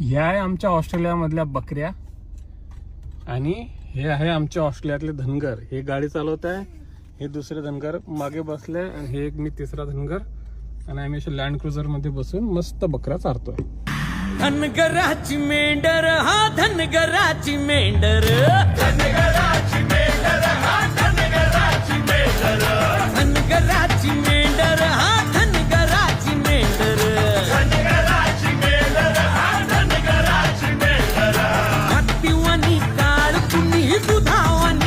ह्या आहे आमच्या ऑस्ट्रेलियामधल्या बकऱ्या. आणि हे आहे आमच्या ऑस्ट्रेलियातले धनगर. हे गाडी चालवत आहे हे दुसरे धनगर. मागे बसले आणि हे एक मी तिसरा धनगर. आणि आम्ही अशा लँड क्रुझरमध्ये बसून मस्त बकऱ्या चारतोय. धनगराची मेंढर हा धनगराची मेंढर. धनगराची मेंढर हा if you down